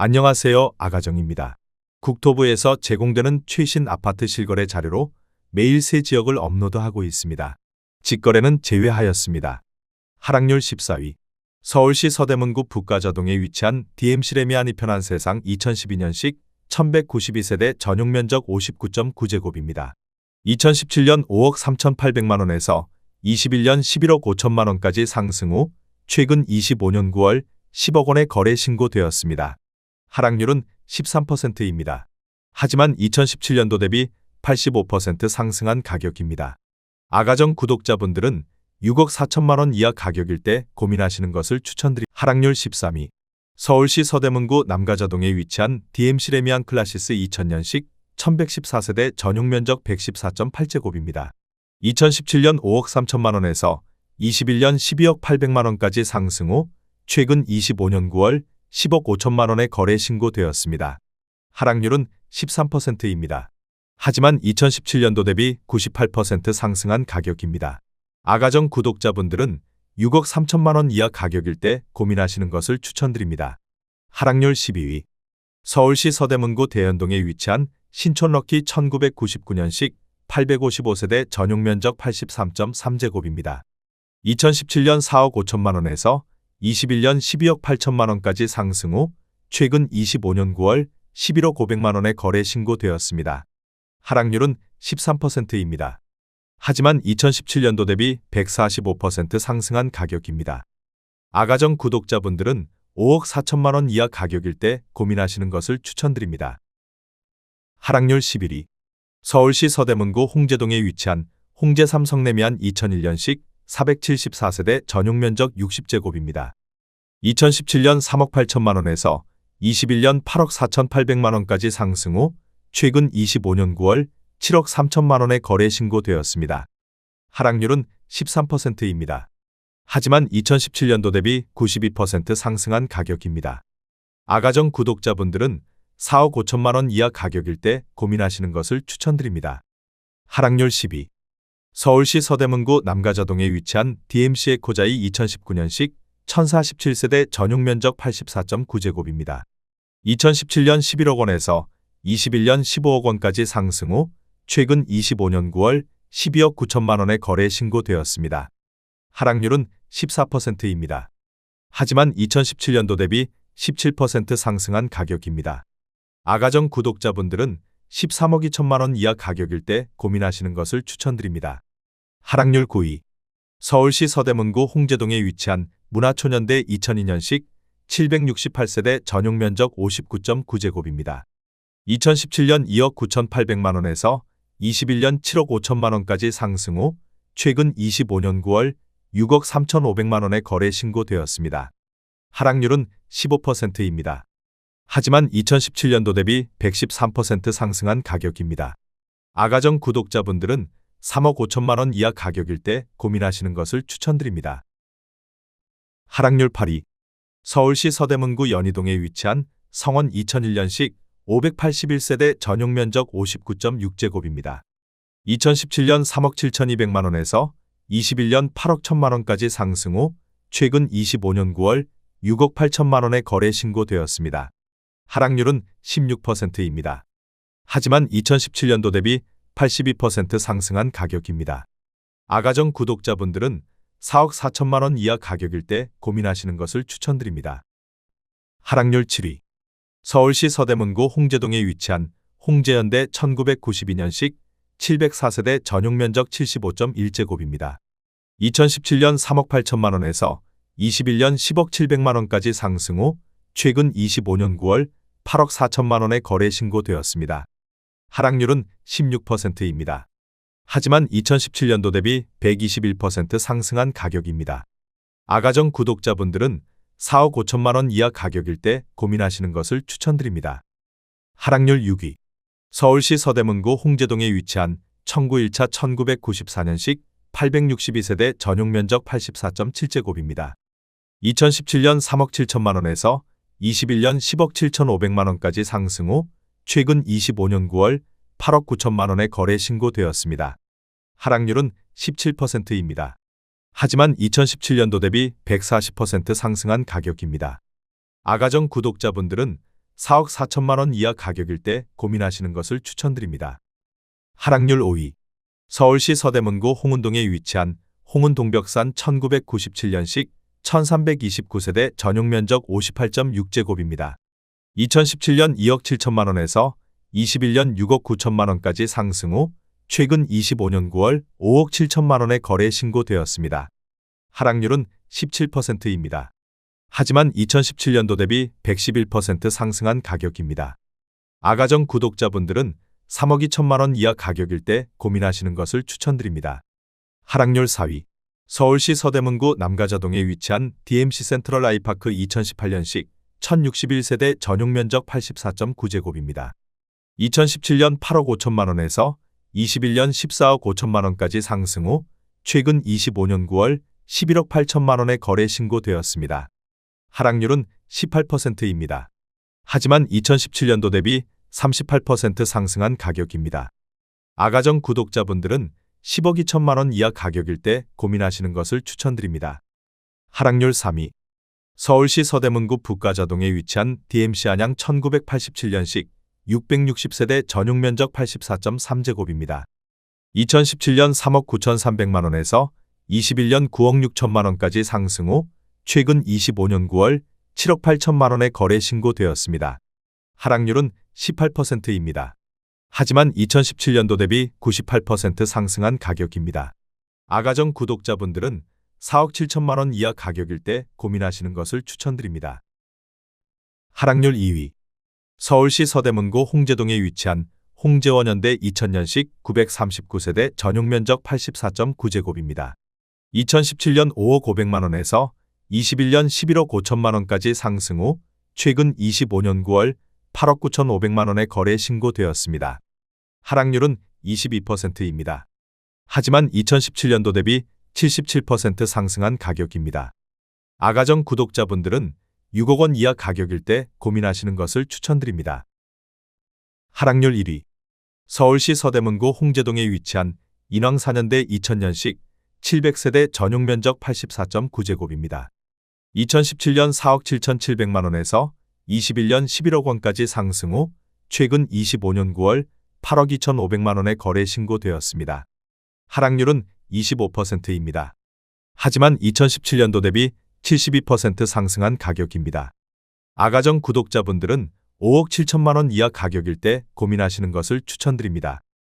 안녕하세요. 아가정입니다. 국토부에서 제공되는 최신 아파트 실거래 자료로 매일 새 지역을 업로드하고 있습니다. 직거래는 제외하였습니다. 하락률 14위. 서울시 서대문구 북가자동에 위치한 DMC 레미안 이 편한 세상 2012년식 1192세대 전용 면적 59.9제곱입니다. 2017년 5억 3,800만 원에서 21년 11억 5천만 원까지 상승 후 최근 25년 9월 10억 원의 거래 신고되었습니다. 하락률은 13%입니다. 하지만 2017년도 대비 85% 상승한 가격입니다. 아가정 구독자분들은 6억 4천만 원 이하 가격일 때 고민하시는 것을 추천드리 하락률 13위 서울시 서대문구 남가자동에 위치한 DMC 레미안 클라시스 2000년식 1114세대 전용 면적 114.8제곱입니다. 2017년 5억 3천만 원에서 21년 12억 800만 원까지 상승 후 최근 25년 9월 10억 5천만 원의 거래 신고되었습니다. 하락률은 13%입니다. 하지만 2017년도 대비 98% 상승한 가격입니다. 아가정 구독자분들은 6억 3천만 원 이하 가격일 때 고민하시는 것을 추천드립니다. 하락률 12위 서울시 서대문구 대연동에 위치한 신촌럭키 1999년식 855세대 전용 면적 83.3제곱입니다. 2017년 4억 5천만 원에서 21년 12억 8천만 원까지 상승 후 최근 25년 9월 11억 500만 원의 거래 신고되었습니다. 하락률은 13%입니다. 하지만 2017년도 대비 145% 상승한 가격입니다. 아가정 구독자분들은 5억 4천만 원 이하 가격일 때 고민하시는 것을 추천드립니다. 하락률 11위 서울시 서대문구 홍제동에 위치한 홍제 삼성레미안 2001년식 474세대 전용 면적 60제곱입니다. 2017년 3억 8천만 원에서 21년 8억 4천8백만 원까지 상승 후 최근 25년 9월 7억 3천만 원의 거래 신고되었습니다. 하락률은 13%입니다. 하지만 2017년도 대비 92% 상승한 가격입니다. 아가정 구독자분들은 4억 5천만 원 이하 가격일 때 고민하시는 것을 추천드립니다. 하락률 12. 서울시 서대문구 남가자동에 위치한 DMC 에코자이 2019년식 1047세대 전용 면적 84.9제곱입니다. 2017년 11억 원에서 21년 15억 원까지 상승 후 최근 25년 9월 12억 9천만 원의 거래 신고되었습니다. 하락률은 14%입니다. 하지만 2017년도 대비 17% 상승한 가격입니다. 아가정 구독자분들은 13억 2천만 원 이하 가격일 때 고민하시는 것을 추천드립니다. 하락률 9위 서울시 서대문구 홍제동에 위치한 문화초년대 2002년식 768세대 전용 면적 59.9제곱입니다. 2017년 2억 9,800만 원에서 21년 7억 5천만 원까지 상승 후 최근 25년 9월 6억 3,500만 원의 거래 신고되었습니다. 하락률은 15%입니다. 하지만 2017년도 대비 113% 상승한 가격입니다. 아가정 구독자분들은 3억 5천만 원 이하 가격일 때 고민하시는 것을 추천드립니다. 하락률 8위 서울시 서대문구 연희동에 위치한 성원 2001년식 581세대 전용 면적 59.6제곱입니다. 2017년 3억 7,200만 원에서 21년 8억 1천만 원까지 상승 후 최근 25년 9월 6억 8천만 원의 거래 신고되었습니다. 하락률은 16%입니다. 하지만 2017년도 대비 82% 상승한 가격입니다. 아가정 구독자분들은 4억 4천만 원 이하 가격일 때 고민하시는 것을 추천드립니다. 하락률 7위 서울시 서대문구 홍제동에 위치한 홍제현대 1992년식 704세대 전용 면적 75.1제곱입니다. 2017년 3억 8천만 원에서 21년 10억 7백만 원까지 상승 후 최근 25년 9월 8억 4천만 원의 거래 신고되었습니다. 하락률은 16%입니다. 하지만 2017년도 대비 121% 상승한 가격입니다. 아가정 구독자분들은 4억 5천만 원 이하 가격일 때 고민하시는 것을 추천드립니다. 하락률 6위 서울시 서대문구 홍제동에 위치한 1901차 1994년식 862세대 전용 면적 84.7제곱입니다. 2017년 3억 7천만 원에서 21년 10억 7천5백만 원까지 상승 후 최근 25년 9월 8억 9천만 원의 거래 신고되었습니다. 하락률은 17%입니다. 하지만 2017년도 대비 140% 상승한 가격입니다. 아가정 구독자분들은 4억 4천만 원 이하 가격일 때 고민하시는 것을 추천드립니다. 하락률 5위. 서울시 서대문구 홍은동에 위치한 홍은동벽산 1997년식 1329세대 전용 면적 58.6제곱입니다. 2017년 2억 7천만 원에서 21년 6억 9천만 원까지 상승 후 최근 25년 9월 5억 7천만 원의 거래 신고되었습니다. 하락률은 17%입니다. 하지만 2017년도 대비 111% 상승한 가격입니다. 아가정 구독자분들은 3억 2천만 원 이하 가격일 때 고민하시는 것을 추천드립니다. 하락률 4위. 서울시 서대문구 남가자동에 위치한 DMC 센트럴 아이파크 2018년식 1061세대 전용 면적 84.9제곱입니다. 2017년 8억 5천만 원에서 21년 14억 5천만 원까지 상승 후 최근 25년 9월 11억 8천만 원의 거래 신고되었습니다. 하락률은 18%입니다. 하지만 2017년도 대비 38% 상승한 가격입니다. 아가정 구독자분들은 10억 2천만 원 이하 가격일 때 고민하시는 것을 추천드립니다. 하락률 3위. 서울시 서대문구 북가자동에 위치한 DMC 안양 1987년식 660세대 전용 면적 84.3제곱입니다. 2017년 3억 9,300만 원에서 21년 9억 6천만 원까지 상승 후 최근 25년 9월 7억 8천만 원의 거래 신고되었습니다. 하락률은 18%입니다. 하지만 2017년도 대비 98% 상승한 가격입니다. 아가정 구독자분들은 4억 7천만 원 이하 가격일 때 고민하시는 것을 추천드립니다. 하락률 2위. 서울시 서대문구 홍제동에 위치한 홍제원현대 2000년식 939세대 전용 면적 84.9제곱입니다. 2017년 5억 500만 원에서 21년 11억 5천만 원까지 상승 후 최근 25년 9월 8억 9천5백만 원의 거래 신고되었습니다. 하락률은 22%입니다. 하지만 2017년도 대비 77% 상승한 가격입니다. 아가정 구독자분들은 6억 원 이하 가격일 때 고민하시는 것을 추천드립니다. 하락률 1위. 서울시 서대문구 홍제동에 위치한 인왕 4년대 2000년식 700세대 전용 면적 84.9제곱입니다. 2017년 4억 7천7백만 원에서 21년 11억 원까지 상승 후 최근 25년 9월 8억 2천5백만 원의 거래 신고되었습니다. 하락률은 25%입니다. 하지만 2017년도 대비 72% 상승한 가격입니다. 아가정 구독자분들은 5억 7천만 원 이하 가격일 때 고민하시는 것을 추천드립니다.